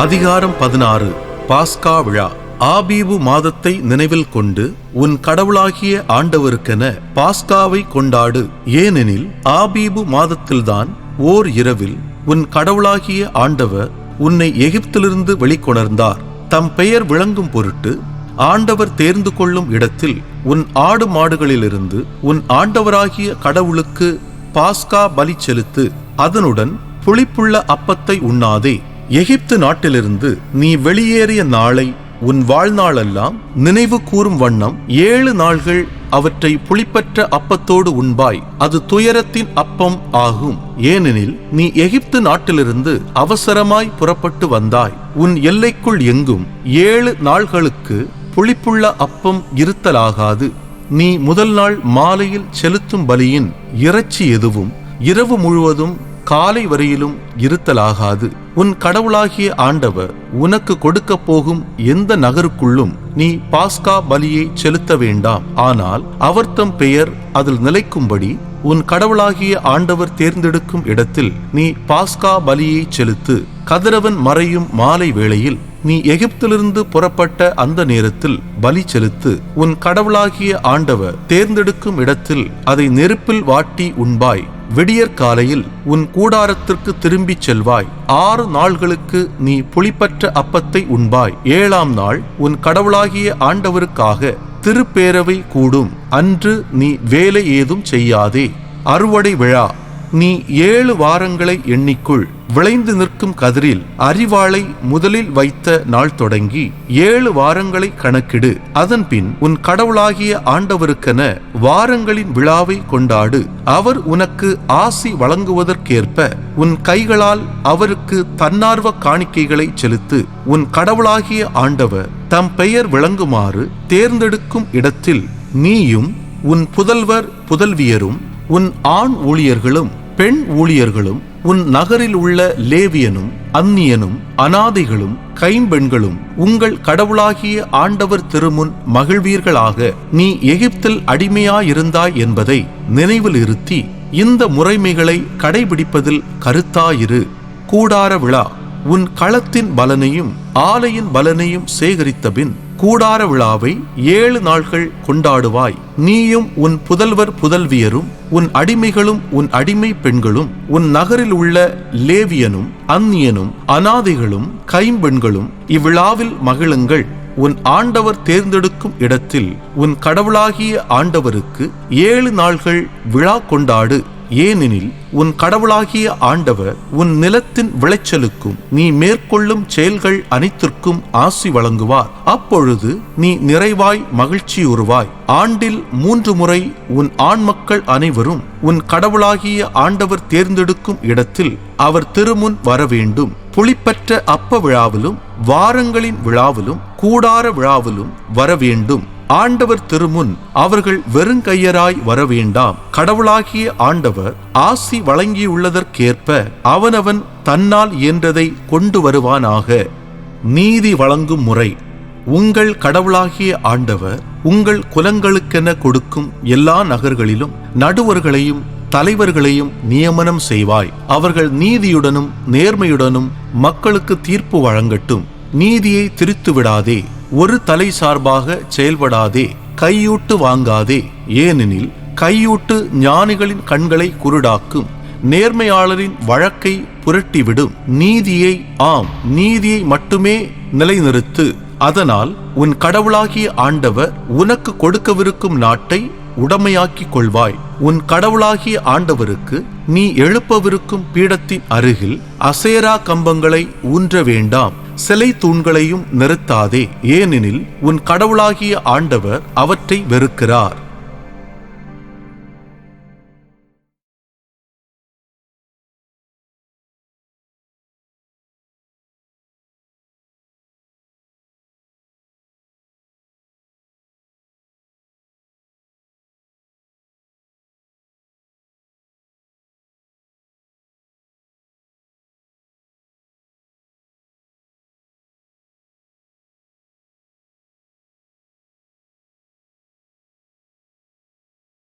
அதிகாரம் பதினாறு பாஸ்கா விழா. ஆபீபு மாதத்தை நினைவில் கொண்டு உன் கடவுளாகிய ஆண்டவருக்கென பாஸ்காவை கொண்டாடு. ஏனெனில் ஆபீபு மாதத்தில்தான் ஓர் இரவில் உன் கடவுளாகிய ஆண்டவர் உன்னை எகிப்திலிருந்து வெளிக்கொணர்ந்தார். தம் பெயர் விளங்கும் பொருட்டு ஆண்டவர் தேர்ந்து கொள்ளும் இடத்தில் உன் ஆடு மாடுகளிலிருந்து உன் ஆண்டவராகிய கடவுளுக்கு பாஸ்கா பலி செலுத்து அதனுடன் புளிப்புள்ள அப்பத்தை உண்ணாதே. எகிப்து நாட்டிலிருந்து நீ வெளியேறிய நாளை உன் வாழ்நாளெல்லாம் நினைவு கூறும் வண்ணம் ஏழு நாள்கள் அவற்றை புளிப்பற்ற அப்பத்தோடு உண்பாய். அது துயரத்தின் அப்பம் ஆகும். ஏனெனில் நீ எகிப்து நாட்டிலிருந்து அவசரமாய் புறப்பட்டு வந்தாய். உன் எல்லைக்குள் எங்கும் ஏழு நாள்களுக்கு புளிப்புள்ள அப்பம் இருத்தலாகாது. நீ முதல் நாள் மாலையில் செலுத்தும் பலியின் இறைச்சி எதுவும் இரவு முழுவதும் காலை வரையிலும் இருத்தலாகாது. உன் கடவுளாகிய ஆண்டவர் உனக்கு கொடுக்க போகும் எந்த நகருக்குள்ளும் நீ பாஸ்கா பலியை செலுத்த வேண்டாம். ஆனால் அவர் தம் பெயர் அதில் நிலைக்கும்படி உன் கடவுளாகிய ஆண்டவர் தேர்ந்தெடுக்கும் இடத்தில் நீ பாஸ்கா பலியை செலுத்து கதிரவன் மறையும் மாலை வேளையில் நீ எகிப்திலிருந்து புறப்பட்ட அந்த நேரத்தில் பலி செலுத்து உன் கடவுளாகிய ஆண்டவர் தேர்ந்தெடுக்கும் இடத்தில் அதை நெருப்பில் வாட்டி உண்பாய். விடியற் காலையில் உன் கூடாரத்திற்கு திரும்பிச் செல்வாய். ஆறு நாள்களுக்கு நீ புளிப்பற்ற அப்பத்தை உண்பாய். ஏழாம் நாள் உன் கடவுளாகிய ஆண்டவருக்காக திருப்பேரவை கூடும். அன்று நீ வேலை ஏதும் செய்யாதே. அறுவடை விழா. நீ ஏழு வாரங்களை எண்ணிக்குள். விளைந்து நிற்கும் கதிரில் அறிவாளை முதலில் வைத்த நாள் தொடங்கி ஏழு வாரங்களை கணக்கிடு. அதன்பின் உன் கடவுளாகிய ஆண்டவருக்கென வாரங்களின் விழாவை கொண்டாடு. அவர் உனக்கு ஆசி வழங்குவதற்கேற்ப உன் கைகளால் அவருக்கு தன்னார்வ காணிக்கைகளை செலுத்து. உன் கடவுளாகிய ஆண்டவர் தம் பெயர் விளங்குமாறு தேர்ந்தெடுக்கும் இடத்தில் நீயும் உன் புதல்வர் புதல்வியரும் உன் ஆண் ஊழியர்களும் பெண் ஊழியர்களும் உன் நகரில் உள்ள லேவியனும் அந்நியனும் அனாதைகளும் கைம்பெண்களும் உங்கள் கடவுளாகிய ஆண்டவர் திருமுன் மகிழ்வீர்களாக நீ எகிப்தில் அடிமையாயிருந்தாய் என்பதை நினைவில் இருத்தி இந்த முறைமைகளை கடைபிடிப்பதில் கருத்தாயிரு. கூடார விழா உன் களத்தின் பலனையும் ஆலையின் பலனையும் சேகரித்தபின் கூடார விழாவை ஏழு நாள்கள் கொண்டாடுவாய். நீயும் உன் புதல்வர் புதல்வியரும் உன் அடிமைகளும் உன் அடிமை பெண்களும் உன் நகரில் உள்ள லேவியனும் அந்நியனும் அனாதைகளும் கைம்பெண்களும் இவ்விழாவில் மகிழுங்கள். உன் ஆண்டவர் தேர்ந்தெடுக்கும் இடத்தில் உன் கடவுளாகிய ஆண்டவருக்கு ஏழு நாள்கள் விழா கொண்டாடு. ஏனெனில் உன் கடவுளாகிய ஆண்டவர் உன் நிலத்தின் விளைச்சலுக்கும் நீ மேற்கொள்ளும் செயல்கள் அனைத்திற்கும் ஆசி வழங்குவார். அப்பொழுது நீ நிறைவாய் மகிழ்ச்சியுறுவாய். ஆண்டில் மூன்று முறை உன் ஆண் மக்கள் அனைவரும் உன் கடவுளாகிய ஆண்டவர் தேர்ந்தெடுக்கும் இடத்தில் அவர் திருமுன் வர வேண்டும் புளிப்பற்ற அப்ப விழாவிலும் வாரங்களின் விழாவிலும் கூடார விழாவிலும் வர வேண்டும் ஆண்டவர் திருமுன் அவர்கள் வெறுங்கையராய் வரவேண்டாம். கடவுளாகிய ஆண்டவர் ஆசி வழங்கியுள்ளதற்கேற்ப அவனவன் தன்னால் இயன்றதை கொண்டு வருவானாக நீதி வழங்கும் முறை. உங்கள் கடவுளாகிய ஆண்டவர் உங்கள் குலங்களுக்கென கொடுக்கும் எல்லா நகர்களிலும் நடுவர்களையும் தலைவர்களையும் நியமனம் செய்வாய். அவர்கள் நீதியுடனும் நேர்மையுடனும் மக்களுக்கு தீர்ப்பு வழங்கட்டும். நீதியை திரித்து விடாதே ஒரு தலை சார்பாக செயல்படாதே கையூட்டு வாங்காதே ஏனெனில் கையூட்டு ஞானிகளின் கண்களை குருடாக்கும் நேர்மையாளரின் வழக்கை புரட்டிவிடும் நீதியை ஆம் நீதியை மட்டுமே நிலைநிறுத்து. அதனால் உன் கடவுளாகிய ஆண்டவர் உனக்கு கொடுக்கவிருக்கும் நாட்டை உடமையாக்கிக் கொள்வாய். உன் கடவுளாகிய ஆண்டவருக்கு நீ எழுப்பவிருக்கும் பீடத்தின் அருகில் அசேரா கம்பங்களை ஊன்ற வேண்டாம் சிலை தூண்களையும் நிறுத்தாதே ஏனெனில் உன் கடவுளாகிய ஆண்டவர் அவற்றை வெறுக்கிறார்.